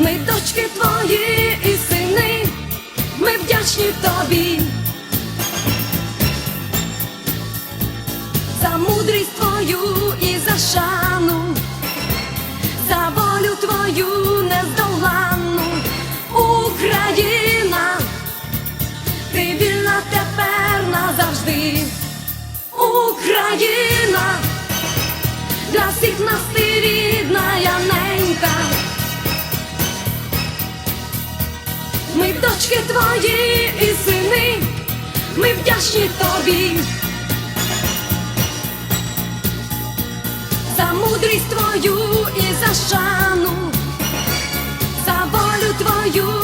Ми дочки твої і сини, ми вдячні тобі. За мудрість твою і за шану, за волю твою нездоланну, Україна, ти вільна тепер назавжди, Україна, дочки твої і сини, ми вдячні тобі. За мудрість твою і за шану, за волю твою.